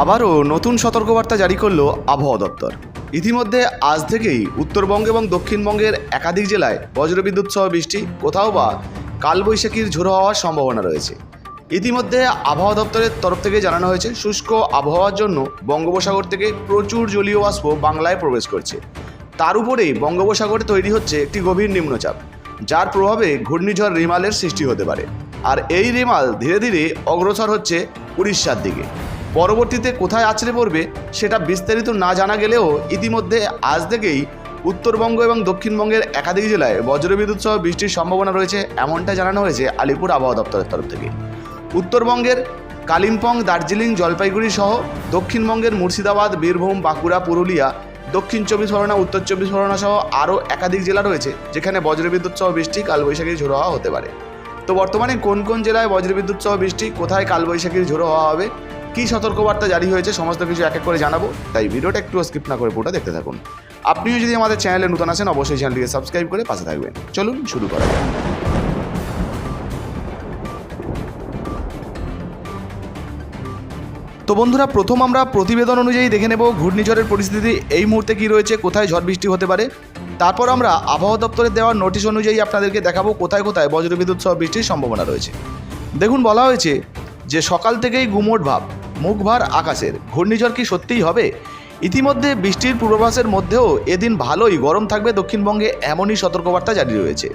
আবারও নতুন সতর্কবার্তা জারি করল আবহাওয়া দপ্তর। ইতিমধ্যে আজ থেকেই উত্তরবঙ্গ এবং দক্ষিণবঙ্গের একাধিক জেলায় বজ্রবিদ্যুৎ সহ বৃষ্টি, কোথাও বা কালবৈশাখীর ঝোড়ো হওয়ার সম্ভাবনা রয়েছে। ইতিমধ্যে আবহাওয়া দপ্তরের তরফ থেকে জানানো হয়েছে, শুষ্ক আবহাওয়ার জন্য বঙ্গোপসাগর থেকে প্রচুর জলীয় বাষ্প বাংলায় প্রবেশ করছে। তার উপরেই বঙ্গোপসাগরে তৈরি হচ্ছে একটি গভীর নিম্নচাপ, যার প্রভাবে ঘূর্ণিঝড় রিমালের সৃষ্টি হতে পারে। আর এই রিমাল ধীরে ধীরে অগ্রসর হচ্ছে উড়িষ্যার দিকে। পরবর্তীতে কোথায় আছড়ে পড়বে সেটা বিস্তারিত না জানা গেলেও ইতিমধ্যে আজ থেকেই উত্তরবঙ্গ এবং দক্ষিণবঙ্গের একাধিক জেলায় বজ্রবিদ্যুৎ সহ বৃষ্টির সম্ভাবনা রয়েছে এমনটা জানানো হয়েছে আলিপুর আবহাওয়া দপ্তরের তরফ থেকে। উত্তরবঙ্গের কালিম্পং, দার্জিলিং, জলপাইগুড়ি সহ দক্ষিণবঙ্গের মুর্শিদাবাদ, বীরভূম, বাঁকুড়া, পুরুলিয়া, দক্ষিণ চব্বিশ পরগনা, উত্তর চব্বিশ পরগনা সহ আরও একাধিক জেলা রয়েছে যেখানে বজ্রবিদ্যুৎ সহ বৃষ্টি কালবৈশাখী ঝোড়ো হওয়া হতে পারে। তো বর্তমানে কোন কোন জেলায় বজ্রবিদ্যুৎ সহ বৃষ্টি, কোথায় কালবৈশাখীর ঝোড়ো হওয়া হবে কী সতর্কবার্তা জারি হয়েছে, সমস্ত কিছু এক এক করে জানাব। তাই ভিডিওটা একটু স্কিপ না করে পুরোটা দেখতে থাকুন। আপনিও যদি আমাদের চ্যানেলে নতুন আসেন অবশ্যই চ্যানেলটিকে সাবস্ক্রাইব করে পাশে থাকবেন। চলুন শুরু করা যাক। তো বন্ধুরা, প্রথম আমরা প্রতিবেদন অনুযায়ী দেখে নেব ঘূর্ণিঝড়ের পরিস্থিতি, এই মুহূর্তে কী রয়েছে, কোথায় ঝড় বৃষ্টি হতে পারে। তারপর আমরা আবহাওয়া দপ্তরের দেওয়ার নোটিশ অনুযায়ী আপনাদেরকে দেখাবো কোথায় কোথায় বজ্রবিদ্যুৎ সহ বৃষ্টির সম্ভাবনা রয়েছে। দেখুন, বলা হয়েছে যে সকাল থেকেই গুমোট ভাব। মুখভার আকাশের। ঘূর্ণিঝড় কি সত্যিই হবে? ইতিমধ্যে বৃষ্টির পূর্বাভাসের মধ্যেও এদিন ভালোই গরম থাকবে দক্ষিণবঙ্গে এমনই সতর্কবার্তা জারি রয়েছে।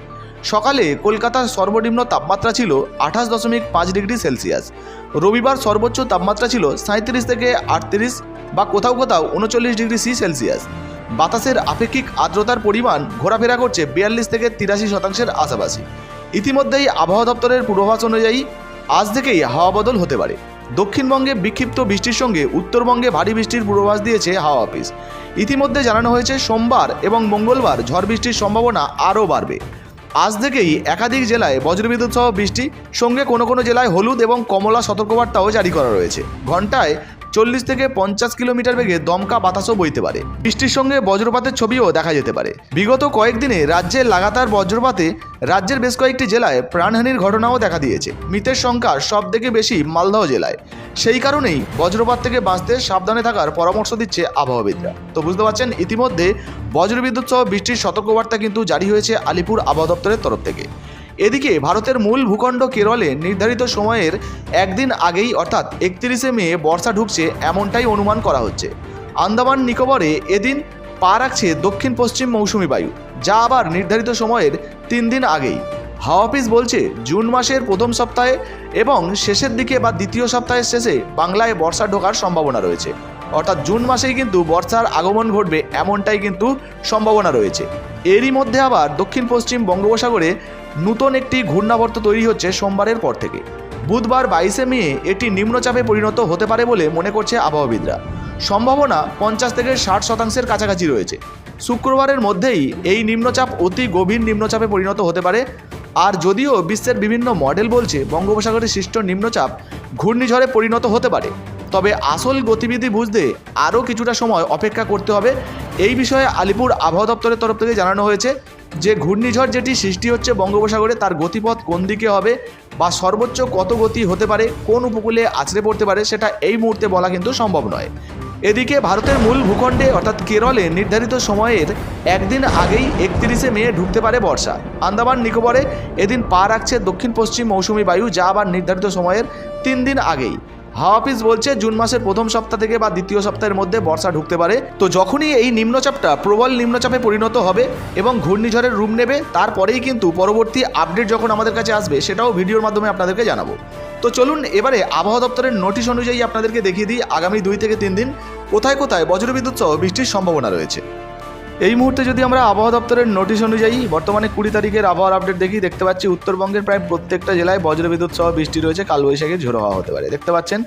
সকালে কলকাতার সর্বনিম্ন তাপমাত্রা ছিল আঠাশ দশমিক পাঁচ ডিগ্রি সেলসিয়াস। রবিবার সর্বোচ্চ তাপমাত্রা ছিল সাঁত্রিশ থেকে আটত্রিশ বা কোথাও কোথাও উনচল্লিশ ডিগ্রি সি সেলসিয়াস। বাতাসের আপেক্ষিক আর্দ্রতার পরিমাণ ঘোরাফেরা করছে বিয়াল্লিশ থেকে তিরাশি শতাংশের আশাপাশি ইতিমধ্যেই আবহাওয়া দপ্তরের পূর্বাভাস অনুযায়ী আজ থেকেই হাওয়া বদল হতে পারে। দক্ষিণবঙ্গে বিক্ষিপ্ত বৃষ্টির সঙ্গে উত্তরবঙ্গে ভারী বৃষ্টির পূর্বাভাস দিয়েছে হাওয়া অফিস। ইতিমধ্যে জানানো হয়েছে, সোমবার এবং মঙ্গলবার ঝড় বৃষ্টির সম্ভাবনা আরও বাড়বে। আজ থেকেই একাধিক জেলায় বজ্রবিদ্যুৎ সহ বৃষ্টি, সঙ্গে কোনো কোনো জেলায় হলুদ এবং কমলা সতর্কবার্তাও জারি করা রয়েছে। ঘন্টায় চল্লিশ থেকে পঞ্চাশ কিলোমিটার বেগে দমকা বাতাসও বইতে পারে। বৃষ্টির সঙ্গে বজ্রপাতের ছবিও দেখা যেতে পারে। বিগত কয়েকদিনে রাজ্যে লাগাতার বজ্রপাতে রাজ্যের বেশ কয়েকটি জেলায় প্রাণহানির ঘটনাও দেখা দিয়েছে। মৃতের সংখ্যা সব থেকে বেশি মালদহ জেলায়। সেই কারণেই বজ্রপাত থেকে বাঁচতে সাবধানে থাকার পরামর্শ দিচ্ছে আবহাওয়াবিদরা। তো বুঝতে পারছেন, ইতিমধ্যে বজ্রবিদ্যুৎ সহ বৃষ্টির সতর্কবার্তা কিন্তু জারি হয়েছে আলিপুর আবহাওয়া দপ্তরের তরফ থেকে। এদিকে ভারতের মূল ভূখণ্ড কেরলে নির্ধারিত সময়ের একদিন আগেই, অর্থাৎ একত্রিশে মে, বর্ষা ঢুকছে এমনটাই অনুমান করা হচ্ছে। আন্দামান নিকোবরে এদিন পা রাখছে দক্ষিণ পশ্চিম মৌসুমি বায়ু, যা আবার নির্ধারিত সময়ের তিন দিন আগেই। হাওয়া অফিস বলছে, জুন মাসের প্রথম সপ্তাহে এবং শেষের দিকে বা দ্বিতীয় সপ্তাহের শেষে বাংলায় বর্ষা ঢোকার সম্ভাবনা রয়েছে। অর্থাৎ জুন মাসেই কিন্তু বর্ষার আগমন ঘটবে এমনটাই কিন্তু সম্ভাবনা রয়েছে। এরই মধ্যে আবার দক্ষিণ পশ্চিম বঙ্গোপসাগরে নূতন একটি ঘূর্ণাবর্ত তৈরি হচ্ছে সোমবারের পর থেকে। বুধবার বাইশে মে এটি নিম্নচাপে পরিণত হতে পারে বলে মনে করছে আবহাওয়াবিদরা। সম্ভাবনা পঞ্চাশ থেকে ষাট শতাংশের কাছাকাছি রয়েছে। শুক্রবারের মধ্যেই এই নিম্নচাপ অতি গভীর নিম্নচাপে পরিণত হতে পারে। আর যদিও বিশ্বের বিভিন্ন মডেল বলছে বঙ্গোপসাগরে সৃষ্ট নিম্নচাপ ঘূর্ণিঝড়ে পরিণত হতে পারে। তবে আসল গতিবিধি বুঝতে আরও কিছুটা সময় অপেক্ষা করতে হবে। এই বিষয়ে আলিপুর আবহাওয়া দপ্তরের তরফ থেকে জানানো হয়েছে। যে ঘূর্ণিঝড় যেটি সৃষ্টি হচ্ছে বঙ্গোপসাগরে, তার গতিপথ কোন দিকে হবে বা সর্বোচ্চ কত গতি হতে পারে, কোন উপকূলে আছড়ে পড়তে পারে, সেটা এই মুহূর্তে বলা কিন্তু সম্ভব নয়। এদিকে ভারতের মূল ভূখণ্ডে, অর্থাৎ কেরলে, নির্ধারিত সময়ের একদিন আগেই একত্রিশে মে ঢুকতে পারে বর্ষা। আন্দামান নিকোবরে এদিন পা রাখছে দক্ষিণ পশ্চিম মৌসুমি বায়ু, যা আবার নির্ধারিত সময়ের তিন দিন আগেই। হাওয়া অফিস বলছে জুন মাসের প্রথম সপ্তাহ থেকে বা দ্বিতীয় সপ্তাহের মধ্যে বর্ষা ঢুকতে পারে। তো যখনই এই নিম্নচাপটা প্রবল নিম্নচাপে পরিণত হবে এবং ঘূর্ণিঝড়ের রূপ নেবে, তারপরেই কিন্তু পরবর্তী আপডেট যখন আমাদের কাছে আসবে, সেটাও ভিডিওর মাধ্যমে আপনাদেরকে জানাব। তো চলুন এবারে আবহাওয়া দপ্তরের নোটিশ অনুযায়ী আপনাদেরকে দেখিয়ে দিই আগামী দুই থেকে তিন দিন। কোথায় কোথায় বজ্রবিদ্যুৎ সহ বৃষ্টির সম্ভাবনা রয়েছে? এই মুহূর্তে যদি আমরা আবহাওয়া দপ্তরের নোটিশ অনুযায়ী বর্তমানে কুড়ি তারিখের আবহাওয়ার আপডেট দেখি, দেখতে পাচ্ছি উত্তরবঙ্গের প্রায় প্রত্যেকটা জেলায় বজ্রবিদ্যুৎ সহ বৃষ্টি রয়েছে কালবৈশাখীর ঝোড়ো হওয়া হতে পারে। দেখতে পাচ্ছেন,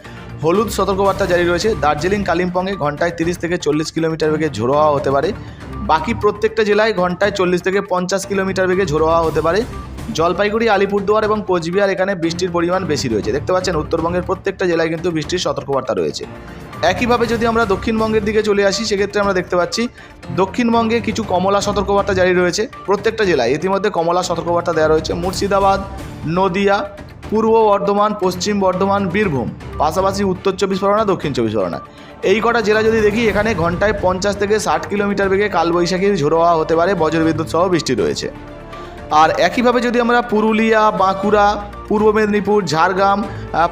হলুদ সতর্কবার্তা জারি রয়েছে, দার্জিলিং, কালিম্পংয়ে ঘন্টায় তিরিশ থেকে চল্লিশ কিলোমিটার বেগে ঝোড়ো হওয়া হতে পারে। বাকি প্রত্যেকটা জেলায় ঘন্টায় চল্লিশ থেকে পঞ্চাশ কিলোমিটার বেগে ঝোড়ো হওয়া হতে পারে। জলপাইগুড়ি, আলিপুরদুয়ার এবং কোচবিহার এখানে বৃষ্টির পরিমাণ বেশি রয়েছে। দেখতে পাচ্ছেন, উত্তরবঙ্গের প্রত্যেকটা জেলায় কিন্তু বৃষ্টির সতর্কবার্তা রয়েছে। একইভাবে যদি আমরা দক্ষিণবঙ্গের দিকে চলে আসি, সেক্ষেত্রে আমরা দেখতে পাচ্ছি দক্ষিণবঙ্গে কিছু কমলা সতর্কবার্তা জারি রয়েছে প্রত্যেকটা জেলায়। ইতিমধ্যে কমলা সতর্কবার্তা দেওয়া রয়েছে মুর্শিদাবাদ, নদিয়া, পূর্ব বর্ধমান, পশ্চিম বর্ধমান, বীরভূম, পাশাপাশি উত্তর চব্বিশ পরগনা, দক্ষিণ চব্বিশ পরগনা। এই কটা জেলা যদি দেখি, এখানে ঘন্টায় পঞ্চাশ থেকে ষাট কিলোমিটার বেগে কালবৈশাখীর ঝোড়ো হাওয়া হতে পারে, বজ্রবিদ্যুৎ সহ বৃষ্টি রয়েছে। আর একইভাবে যদি আমরা পুরুলিয়া, বাঁকুড়া পূর্ব মেদিনীপুর, ঝাড়গ্রাম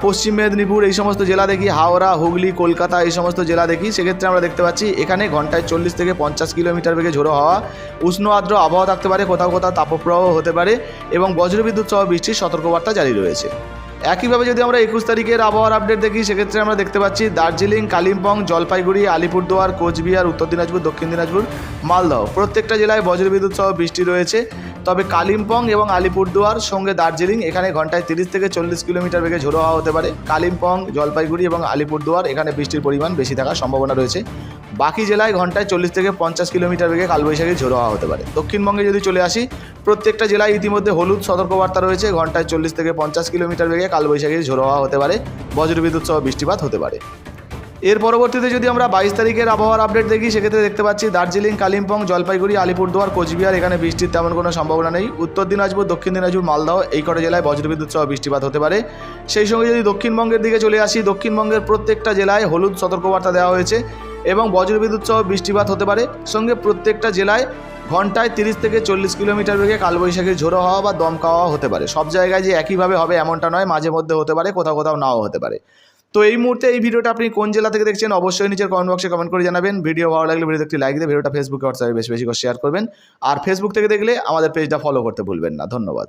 পশ্চিম মেদিনীপুর এই সমস্ত জেলা দেখি, হাওড়া, হুগলি, কলকাতা এই সমস্ত জেলা দেখি। সেক্ষেত্রে আমরা দেখতে পাচ্ছি এখানে ঘন্টায় চল্লিশ থেকে পঞ্চাশ কিলোমিটার বেগে ঝোড়ো হওয়া, উষ্ণ আর্দ্র আবহাওয়া থাকতে পারে, কোথাও কোথাও তাপপ্রবাহ হতে পারে এবং বজ্রবিদ্যুৎ সহ বৃষ্টির সতর্কবার্তা জারি রয়েছে। একইভাবে যদি আমরা একুশ তারিখের আবহাওয়ার আপডেট দেখি, সেক্ষেত্রে আমরা দেখতে পাচ্ছি দার্জিলিং, কালিম্পং, জলপাইগুড়ি, আলিপুরদুয়ার, কোচবিহার, উত্তর দিনাজপুর, দক্ষিণ দিনাজপুর, মালদহ। প্রত্যেকটা জেলায় বজ্রবিদ্যুৎ সহ বৃষ্টি রয়েছে। তবে কালিম্পং এবং আলিপুরদুয়ার সঙ্গে দার্জিলিং, এখানে ঘন্টায় তিরিশ থেকে চল্লিশ কিলোমিটার বেগে ঝোড়ো হাওয়া হতে পারে। কালিম্পং, জলপাইগুড়ি এবং আলিপুরদুয়ার, এখানে বৃষ্টির পরিমাণ বেশি থাকার সম্ভাবনা রয়েছে। বাকি জেলায় ঘন্টায় চল্লিশ থেকে পঞ্চাশ কিলোমিটার বেগে কালবৈশাখী ঝোড়ো হাওয়া হতে পারে। দক্ষিণবঙ্গে যদি চলে আসি, প্রত্যেকটা জেলায় ইতিমধ্যে হলুদ সতর্কবার্তা রয়েছে। ঘন্টায় চল্লিশ থেকে পঞ্চাশ কিলোমিটার বেগে কালবৈশাখীর ঝোড়ো হাওয়া হতে পারে, বজ্রবিদ্যুৎ সহ বৃষ্টিপাত হতে পারে। এর পরবর্তীতে যদি আমরা বাইশ তারিখের আবহাওয়ার আপডেট দেখি, সেক্ষেত্রে দেখতে পাচ্ছি দার্জিলিং, কালিম্পং, জলপাইগুড়ি, আলিপুরদুয়ার, কোচবিহার, এখানে বৃষ্টির তেমন কোনো সম্ভাবনা নেই। উত্তর দিনাজপুর, দক্ষিণ দিনাজপুর, মালদহ, এই কটা জেলায় বজ্রবিদ্যুৎ সহ বৃষ্টিপাত হতে পারে। সেই সঙ্গে যদি দক্ষিণবঙ্গের দিকে চলে আসি, দক্ষিণবঙ্গের প্রত্যেকটা জেলায় হলুদ সতর্কবার্তা দেওয়া হয়েছে। এবং বজ্রবিদ্যুৎ সহ বৃষ্টিপাত হতে পারে। সঙ্গে প্রত্যেকটা জেলায় ঘন্টায় তিরিশ থেকে চল্লিশ কিলোমিটার বেগে কালবৈশাখীর ঝোড়ো হওয়া বা দমকা হওয়া হতে পারে। সব জায়গায় যে একইভাবে হবে এমনটা নয়, মাঝে মধ্যে হতে পারে, কোথাও কোথাও নাও হতে পারে। তো এই মুহূর্তে এই ভিডিওটা আপনি কোন জেলা থেকে দেখছেন অবশ্যই নিচের কমেন্ট বক্সে কমেন্ট করে জানাবেন। ভিডিও ভালো লাগলে ভিডিও একটি লাইক দিয়ে, ভিডিওটা ফেসবুকে হোয়াটসঅ্যাপে বেশি বেশি করে শেয়ার করবেন। আর ফেসবুক থেকে দেখলে আমাদের পেজটা ফলো করতে ভুলবেন না। ধন্যবাদ।